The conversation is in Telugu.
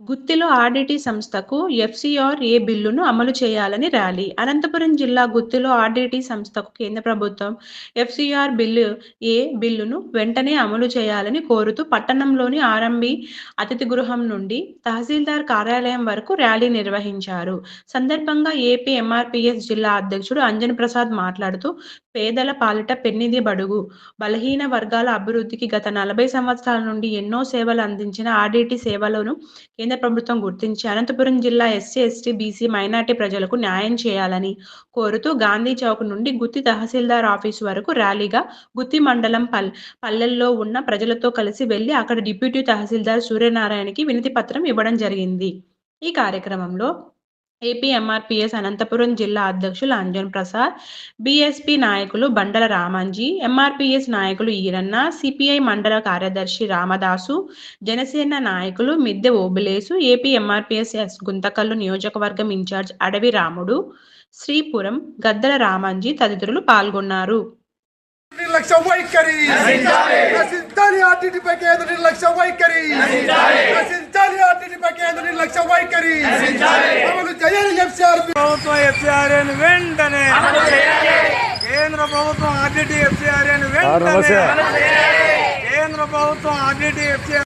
గుత్తిలో ఆర్డిటి సంస్థకు ఎఫ్సిఆర్ ఏ బిల్లును అమలు చేయాలని ర్యాలీ. అనంతపురం జిల్లా గుత్తిలో ఆర్డిటి సంస్థకు కేంద్ర ప్రభుత్వం ఎఫ్సిఆర్ బిల్లు ఏ బిల్లును వెంటనే అమలు చేయాలని కోరుతూ పట్టణంలోని ఆర్ఎంబి అతిథి గృహం నుండి తహసీల్దార్ కార్యాలయం వరకు ర్యాలీ నిర్వహించారు. సందర్భంగా ఏపీ ఎంఆర్పిఎస్ జిల్లా అధ్యక్షుడు అంజన్ ప్రసాద్ మాట్లాడుతూ పేదల పాలిట పెన్నిది బడుగు బలహీన వర్గాల అభివృద్ధికి గత నలభై సంవత్సరాల నుండి ఎన్నో సేవలు అందించిన ఆర్డిటి సేవలను కేంద్ర ప్రభుత్వం గుర్తించి అనంతపురం జిల్లా ఎస్సీ ఎస్టీ బీసీ మైనార్టీ ప్రజలకు న్యాయం చేయాలని కోరుతూ గాంధీ చౌక్ నుండి గుత్తి తహసీల్దార్ ఆఫీసు వరకు ర్యాలీగా గుత్తి మండలం పల్ పల్లెల్లో ఉన్న ప్రజలతో కలిసి వెళ్ళి అక్కడ డిప్యూటీ తహసీల్దార్ సూర్యనారాయణకి వినతి పత్రం ఇవ్వడం జరిగింది. ఈ కార్యక్రమంలో ఏపీ ఎంఆర్పిఎస్ అనంతపురం జిల్లా అధ్యక్షులు అంజన్ ప్రసాద్ బీఎస్పీ నాయకులు బండల రామంజీ ఎంఆర్పిఎస్ నాయకులు ఈరన్న సిపిఐ మండల కార్యదర్శి రామదాసు జనసేన నాయకులు Midde Obulesu AP MRPS S Guntakallu నియోజకవర్గం ఇన్ఛార్జ్ అడవి రాముడు శ్రీపురం గద్దల రామంజీ తదితరులు పాల్గొన్నారు. నిర్లక్ష్య వైఖరి! కేంద్ర నిర్లక్ష్య వైఖరి! కేంద్ర నిర్లక్ష్య వైఖరి. అమలు చేయాలి ఎఫ్సిఆర్ ప్రభుత్వం ఎఫ్సిఆర్ఏను వెంటనే కేంద్ర ప్రభుత్వం ఆర్డిటి ఎఫ్సిఆర్ఏను వెంటనే కేంద్ర ప్రభుత్వం ఆర్డిటి ఎఫ్సిఆర్